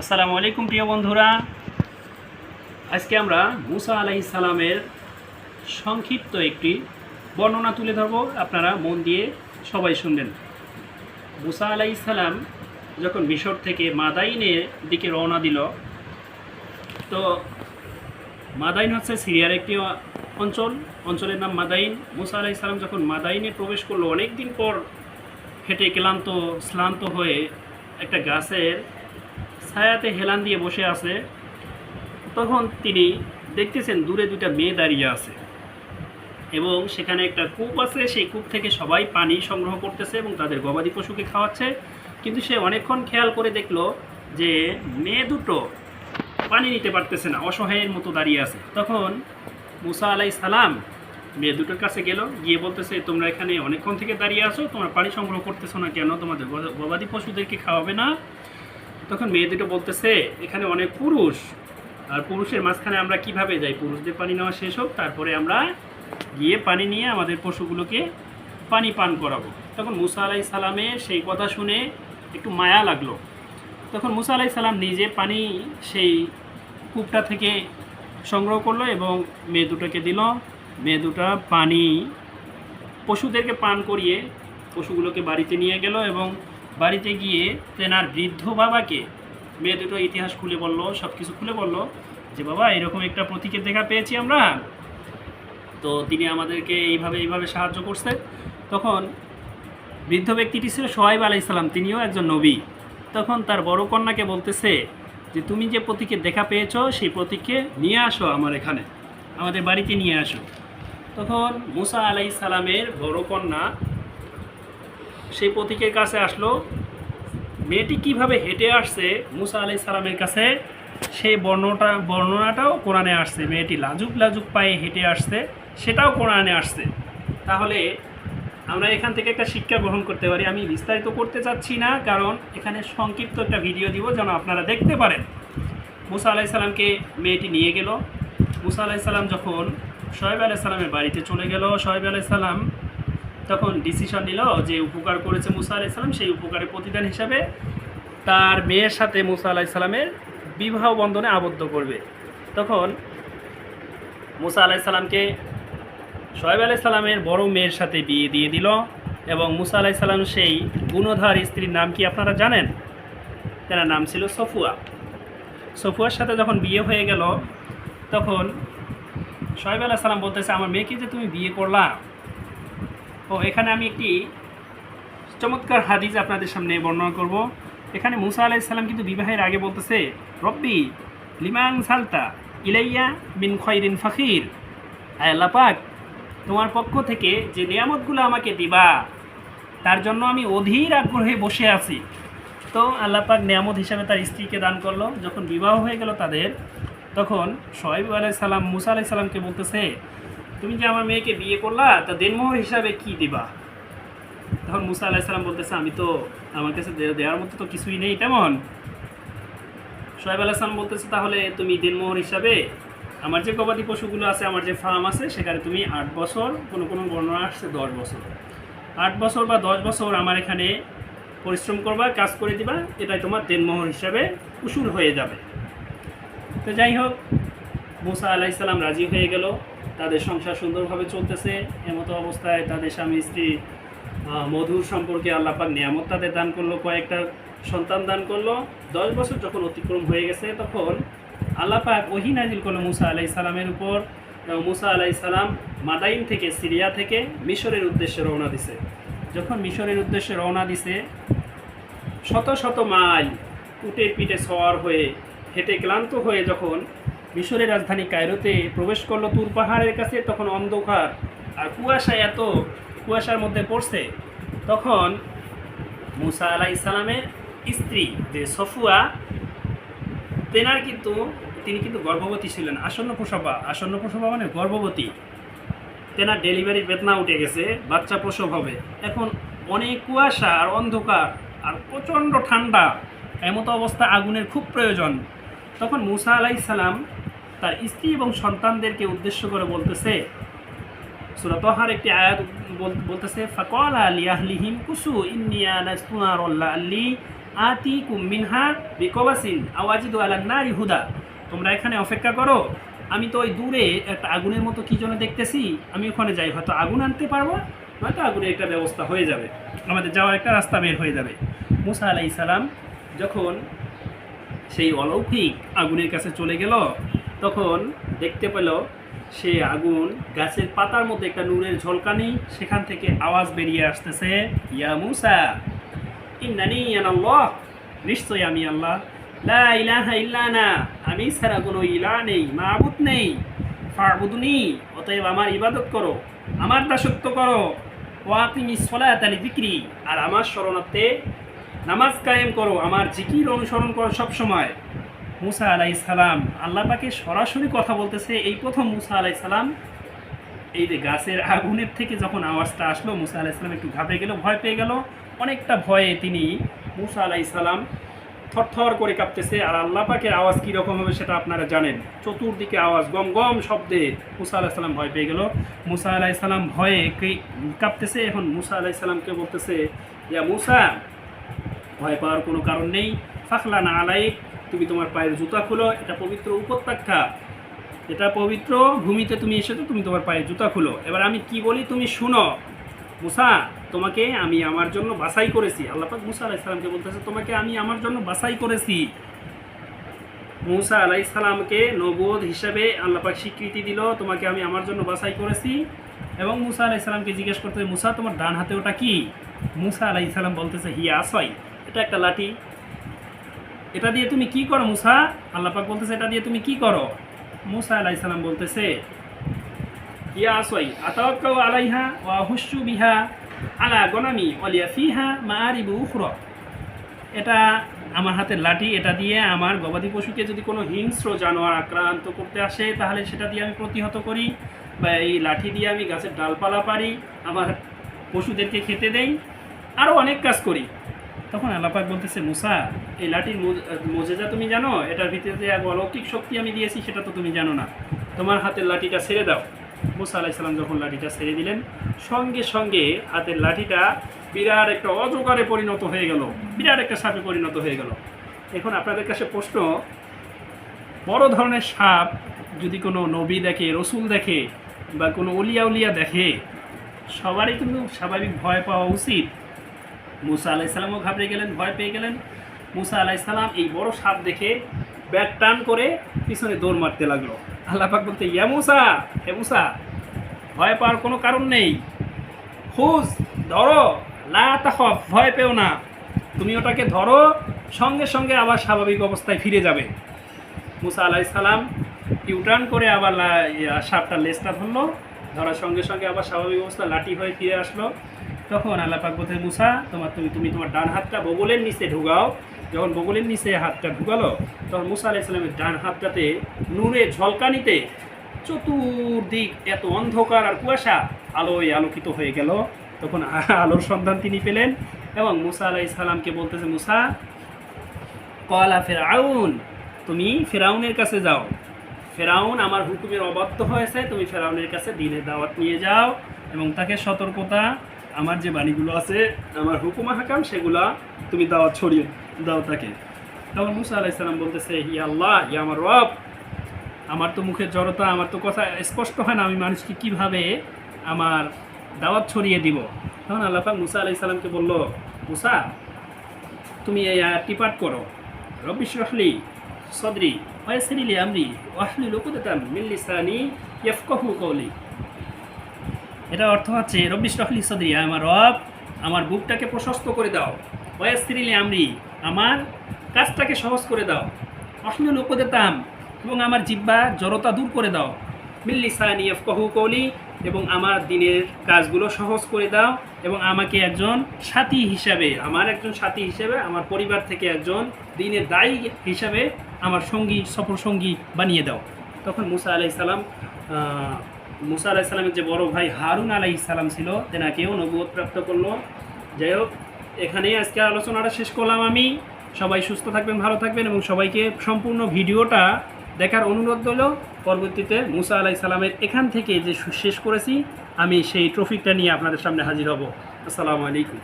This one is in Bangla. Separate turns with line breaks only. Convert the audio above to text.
আসসালামু আলাইকুম প্রিয় বন্ধুরা। আজকে আমরা মুসা আলাইহিস সালামের সংক্ষিপ্ত একটি বর্ণনা তুলে ধরব। আপনারা মন দিয়ে সবাই শুনবেন। মুসা আলাইহিস সালাম যখন মিশর থেকে মাদাইনের দিকে রওনা দিল, তো মাদাইন হচ্ছে সিরিয়ার একটি অঞ্চল। অঞ্চলের নাম মাদাইন। মুসা আলাইহিস সালাম যখন মাদাইনে প্রবেশ করল অনেক দিন পর হেঁটে ক্লান্ত, শ্লান্ত হয়ে একটা গাছের ছায়াতে হেলান দিয়ে বসে আছে। তখন তিনি দেখতেছেন দূরে দুইটা মেয়ে দাঁড়িয়ে আছে। এবং সেখানে একটা কূপ আছে, সেই কূপ থেকে সবাই পানি সংগ্রহ করতেছে এবং তাদের গবাদি পশুকে খাওয়াচ্ছে। কিন্তু সে অনেকক্ষণ খেয়াল করে দেখল যে মেয়ে দুটো পানি নিতে পারতেছে না, অসহায়ের মতো দাঁড়িয়ে আছে। তখন মুসা আলাই সালাম মেয়ে দুটোর কাছে গেল, গিয়ে বলতেছে, তোমরা এখানে অনেকক্ষণ থেকে দাঁড়িয়ে আছো, তোমরা পানি সংগ্রহ করতেছো না কেন? তোমাদের গবাদি পশুদেরকে খাওয়াবে না। তখন মেয়ে দুটো বলতেছে, এখানে অনেক পুরুষ। আর পুরুষের মাঝখানে আমরা কীভাবে যাই? পুরুষদের পানি নেওয়া শেষ হোক, তারপরে আমরা গিয়ে পানি নিয়ে আমাদের পশুগুলোকে পানি পান করাবো। তখন মুসা আলাই সালামের সেই কথা শুনে একটু মায়া লাগল। তখন মুসা আলাই সালাম নিজে পানি সেই কূপটা থেকে সংগ্রহ করল এবং মেয়ে দুটোকে দিল। মেয়ে দুটা পানি পশুদেরকে পান করিয়ে পশুগুলোকে বাড়িতে নিয়ে গেল এবং বাড়িতে গিয়ে তেনার বৃদ্ধ বাবাকে, মেয়ে দুটো ইতিহাস খুলে বলল সব কিছু খুলে বলল, যে বাবা, এরকম একটা প্রতীকের দেখা পেয়েছি আমরা। তো তিনি আমাদেরকে এইভাবে এইভাবে সাহায্য করছে। তখন বৃদ্ধ ব্যক্তিটি ছিল সোহাইব আলাই সালাম, তিনিও একজন নবী। তখন তার বড় কন্যাকে বলতেছে যে, তুমি যে প্রতীকের দেখা পেয়েছ, সেই প্রতীককে নিয়ে আসো আমার এখানে। আমাদের বাড়িতে নিয়ে আসো। তখন মুসা আলাই সালামের বড় কন্যা সেই প্রতীকের কাছে আসলো, মেয়েটি কীভাবে হেঁটে আসছে? মুসা আলাই সালামের কাছে সেই বর্ণটা, বর্ণনাটাও কোরআনে আসছে, মেয়েটি লাজুক লাজুক পায়ে হেঁটে আসছে, সেটাও কোরআনে আসছে। তাহলে আমরা এখান থেকে একটা শিক্ষা গ্রহণ করতে পারি। আমি বিস্তারিত করতে চাচ্ছি না, কারণ এখানে সংক্ষিপ্ত একটা ভিডিও দিব যেন আপনারা দেখতে পারেন। মুসা আলাই সালামকে মেয়েটি নিয়ে গেল। মুসা আলাই সালাম যখন সোহেব আলাই সালামের বাড়িতে চলে গেল সোহেব আলাই সালাম তখন ডিসিশন নিল যে উপকার করেছে মুসা আলাই সালাম, সেই উপকারের প্রতিদান হিসাবে তার মেয়ের সাথে মুসা আলাই সালামের বিবাহ বন্ধনে আবদ্ধ করবে। তখন মুসা আলাই সালামকে সোহেব আলাই সালামের বড় মেয়ের সাথে বিয়ে দিয়ে দিল এবং মুসা আলাই সালাম সেই গুণধার স্ত্রীর নাম কি আপনারা জানেন? তেনার নাম ছিল সফুয়া। সফুয়ার সাথে যখন বিয়ে হয়ে গেল, তখন সোহেব আলাহ সালাম বলতেছে, আমার মেয়েকে যে তুমি বিয়ে করলা ও এখানে আমি একটি চমৎকার হাদিস আপনাদের সামনে বর্ণনা করব। এখানে মুসা আলাইহিস সালাম কিন্তু বিবাহের আগে বলতেছে, রব্বি, লিমাং সালতা ইলাইয়া বিন খয়রিন ফকির আল্লাহ পাক, তোমার পক্ষ থেকে যে নিয়ামতগুলো আমাকে দিবা, তার জন্য আমি অধীর আগ্রহে বসে আছি। তো আল্লাহ পাক নিয়ামত হিসাবে তার স্ত্রীকে দান করল। যখন বিবাহ হয়ে গেল তাদের, তখন সোহেব আলাই সালাম, মুসা আলাই সালামকে বলতেছে তুমি যে আমার মেয়েকে বিয়ে করলা, তা দেনমোহর হিসাবে কি দিবা? তখন মুসা আলাহ সালাম বলতেছে, আমি তো আমার কাছে দেওয়ার মতো তো কিছুই নেই তেমন। সোহেব আলাহ সালাম বলতেছে, তাহলে তুমি দেনমোহর হিসাবে আমার যে গবাদি পশুগুলো আছে, আমার যে ফার্ম আছে, সেখানে তুমি আট বছর, কোনো কোনো বর্ণনা আসছে দশ বছর। আট বছর বা দশ বছর আমার এখানে পরিশ্রম করবা, কাজ করে দিবা, এটাই তোমার দেনমোহর হিসাবে উসুল হয়ে যাবে। তো যাই হোক, মুসা আলাইসাল্লাম রাজি হয়ে গেল। তাদের সংসার সুন্দরভাবে চলতেছে, এমতো অবস্থায় তাদের স্বামী, স্ত্রী মধুর সম্পর্কে আল্লাপাক নিয়ামত তাদের দান করল, কয়েকটা সন্তান দান করল। দশ বছর যখন অতিক্রম হয়ে গেছে, তখন আল্লাপাক ওহি নাজিল করল মুসা আলাই সালামের উপর। মুসা আলাই সালাম মাদাইন থেকে, সিরিয়া থেকে মিশরের উদ্দেশ্যে রওনা দিছে। যখন মিশরের উদ্দেশ্যে রওনা দিছে, শত শত মাইল উটে পিঠে সওয়ার হয়ে হেঁটে ক্লান্ত হয়ে যখন মিশরের রাজধানী কায়রোতে প্রবেশ করল তুর পাহাড়ের কাছে, তখন অন্ধকার। আর কুয়াশা এত, কুয়াশার মধ্যে পড়ছে। তখন মুসা আলাহ ইসলামের স্ত্রী, যে সফুয়া, তেনার কিন্তু, তিনি কিন্তু গর্ভবতী ছিলেন, আসন্ন প্রসবা। আসন্ন প্রসবা মানে গর্ভবতী। তেনার ডেলিভারির বেদনা উঠে গেছে, বাচ্চা প্রসব হবে। এখন অনেক কুয়াশা আর অন্ধকার, আর প্রচণ্ড ঠান্ডা। এমতো অবস্থা আগুনের খুব প্রয়োজন। তখন মুসা আলাই সালাম তার স্ত্রী এবং সন্তানদেরকে উদ্দেশ্য করে বলতেছে সুরাতহার একটি আয়াত বল- বলতেছে, ফাকল আলী আহলিহিম কুসু ইন্নিয়া নাস্তুনার আল্লি আতি কুমিনহা বিকবাসিন আওয়াজিদু আলান নারি হুদা। তোমরা এখানে অপেক্ষা করো, আমি তো ওই দূরে একটা আগুনের মতো কী যেন দেখতেছি, আমি ওখানে যাই, হয়তো আগুন আনতে পারব, নয়তো আগুনের একটা ব্যবস্থা হয়ে যাবে, আমাদের যাওয়ার একটা রাস্তা বের হয়ে যাবে। মুসা আলাইহিস সালাম যখন সেই অলৌকিক আগুনের কাছে চলে গেল তখন দেখতে পেল সে আগুন গাছের পাতার মধ্যে একটা নূরের ঝলকানি সেখান থেকে আওয়াজ বেরিয়ে আসতেছে, ইয়া মুসা ইন্নানি আনাল্লাহ আমি আল্লাহ। লা ইলাহা ইল্লা আনা। আমি ছাড়া কোনো ইলা নেই, মাবুদ নেই। ফাবুদনি, অতএব আমার ইবাদত করো, আমার দাসত্ব করো। ওয়াকিমি সলাত আলি বিক্রি আর আমার শরণার্থে নামাজ কায়েম করো, আমার জিকির অনুসরণ করো সব সময় মুসা আলাই সালাম। আল্লাহ পাকে সরাসরি কথা বলতেছে, এই প্রথম মুসা আলাই সালাম, এই যে গাছের আগুনের থেকে যখন আওয়াজটা আসলো, মুসা আলাহি সাল্লাম একটু ঘাবড়ে গেল, ভয় পেয়ে গেল। অনেকটা ভয়ে তিনি মুসা আলাহি সাল্লাম থরথর করে কাঁপতেছে, আর আল্লাহ পাকের আওয়াজ কীরকম হবে সেটা আপনারা জানেন। চতুর্দিকে আওয়াজ, গম গম শব্দে মুসা আলাহি সাল্লাম ভয় পেয়ে গেল। মুসা আলাহি সাল্লাম ভয়ে কাঁপতেছে, এখন মুসা আলাহি সাল্লামকে বলতেছে, ইয়া মুসা, ভয় পাওয়ার কোনো কারণ নেই। ফাখলা না আলাই তুমি তোমার পায়ের জুতা খুলো, এটা পবিত্র উপত্যকা। এটা পবিত্র ভূমিতে তুমি এসেছ, তুমি তোমার পায়ে জুতা খুলো। এবার আমি কি বলি তুমি শুনো। মুসা, তোমাকে আমি আমার জন্য বাছাই করেছি। আল্লাপাক মুসা আলাইসালামকে বলতেছে, তোমাকে আমি আমার জন্য বাছাই করেছি। মুসা আলাইসালামকে নবোধ হিসাবে আল্লাপাক স্বীকৃতি দিল, তোমাকে আমি আমার জন্য বাছাই করেছি। এবং মুসা আলাইসালামকে জিজ্ঞেস করতে মুসা, তোমার ডান হাতে ওটা কি? মুসা আলাইসালাম বলতেছে, হিয়া আসয়। এটা একটা লাঠি। এটা দিয়ে তুমি কি করো, মুসা? আল্লাপাক বলতেছে, এটা দিয়ে তুমি কি করো? মুসা আলাইসালাম বলতেছে, ইয়া আসই আতাওয়াক্কাউ আলাইহা ওয়া হুসু বিহা আলা গনামি ওয়ালিয়া ফিহা মাআরিবু উখরা। এটা আমার হাতের লাঠি, এটা দিয়ে আমার গবাদি পশুকে যদি কোনো হিংস্র জানোয়ার আক্রান্ত করতে আসে, তাহলে সেটা দিয়ে আমি প্রতিহত করি বা এই লাঠি দিয়ে আমি গাছের ডালপালা পারি আমার পশুদেরকে খেতে দেই। আরও অনেক কাজ করি। তখন আল্লাপাক বলতেছে, মুসা, এই লাঠির মোজ- মোজেজা তুমি জানো? এটার ভিতরে যে এক অলৌকিক শক্তি আমি দিয়েছি, সেটা তো তুমি জানো না। তোমার হাতের লাঠিটা ছেড়ে দাও। মুসা আলাইসাল্লাম যখন লাঠিটা ছেড়ে দিলেন, সঙ্গে সঙ্গে হাতের লাঠিটা বিরাট একটা অজগারে পরিণত হয়ে গেল, বিরাট একটা সাপে পরিণত হয়ে গেল। এখন আপনাদের কাছে প্রশ্ন, বড় ধরনের সাপ যদি কোনো নবী দেখে, রসুল দেখে বা কোনো অলিয়া উলিয়া দেখে, সবারই কিন্তু স্বাভাবিক ভয় পাওয়া উচিত। মুসা আলাইসাল্লামও ঘাবড়ে গেলেন ভয় পেয়ে গেলেন। মুসা আলাইসাল্লাম এই বড় সাপ দেখে ব্যাগ টান করে পিছনে দৌড় মারতে লাগল। আল্লাপাক বলতে ইয়া মুসা হে মুসা ভয় পাওয়ার কোনো কারণ নেই। হুজ ধরো লা ভয় পেও না। তুমি ওটাকে ধরো সঙ্গে সঙ্গে আবার স্বাভাবিক অবস্থায় ফিরে যাবে। মুসা আলাইসাল্লাম ইউটার্ন করে আবার ইয়া, লেজটা ধরলো। ধরার সঙ্গে সঙ্গে আবার স্বাভাবিক অবস্থা লাঠি হয়ে ফিরে আসলো। তখন আল্লাহ পাক বলতে মুসা, তোমার তুমি তুমি তোমার ডান হাতটা বগলের নিচে ঢুকাও। যখন বগলের নিচে হাতটা ঢুকালো, তখন মুসা আলাইসাল্লামের ডান হাতটাতে নূরে ঝলকানিতে চতুর্দিক এত অন্ধকার আর কুয়াশা আলোয় আলোকিত হয়ে গেল। তখন আলোর সন্ধান তিনি পেলেন এবং মুসা আলাইহিস সালামকে বলতেছে, মুসা কলা ফেরাউন, তুমি ফেরাউনের কাছে যাও। ফেরাউন আমার হুকুমের অবাধ্য হয়েছে, তুমি ফেরাউনের কাছে দিনের দাওয়াত নিয়ে যাও এবং তাকে সতর্কতা আমার যে বাণীগুলো আছে, আমার হুকুমা হাকাম সেগুলা তুমি দাওয়াত ছড়িয়ে দাও তাকে। তখন মুসা আলাইসাল্লাম বলতেছে, হি আল্লাহ, হি আমার রব, আমার তো মুখের জড়তা, আমার তো কথা স্পষ্ট হয় না, আমি মানুষকে কীভাবে আমার দাওয়াত ছড়িয়ে দিব? তখন আল্লাহ পাক মুসা আলাইসাল্লামকে বলল, মুসা, তুমি এই আয়াতটি পাঠ করো। রব্বি শরহলি সদরি ওয়াসরিলি আমরি ওয়াহলি লুকুদাতাম মিন লিসানি ইয়াফকাহু কওলি। এটা অর্থ হচ্ছে, রব্বি শরহলি সদরি, আমার রব আমার বুকটাকে প্রশস্ত করে দাও। ওয়াসরিলি আমরি, আমার কাজটাকে সহজ করে দাও। ওয়াহলি লুকুদাতাম এবং আমার জিব্বা জড়তা দূর করে দাও। মিল্লি মিল্লিসানি কহু কৌলি এবং আমার দিনের কাজগুলো সহজ করে দাও, এবং আমাকে একজন সাথী হিসাবে, আমার একজন সাথী হিসাবে, আমার পরিবার থেকে একজন দিনের দায়ী হিসাবে আমার সঙ্গী সফর সঙ্গী বানিয়ে দাও। তখন মুসা আলাই সালাম মুসা আলাহ সালামের যে বড় ভাই হারুন আলাই সালাম ছিল, তেনাকেও নবুয়ত প্রাপ্ত করল। যাই হোক, এখানেই আজকে আলোচনাটা শেষ করলাম আমি। সবাই সুস্থ থাকবেন, ভালো থাকবেন এবং সবাইকে সম্পূর্ণ ভিডিওটা দেখার অনুরোধ হলো পরবর্তীতে মুসা আলাহ সালামের এখান থেকে যে শেষ করেছি, আমি সেই ট্রফিকটা নিয়ে আপনাদের সামনে হাজির হব। আসসালামু আলাইকুম।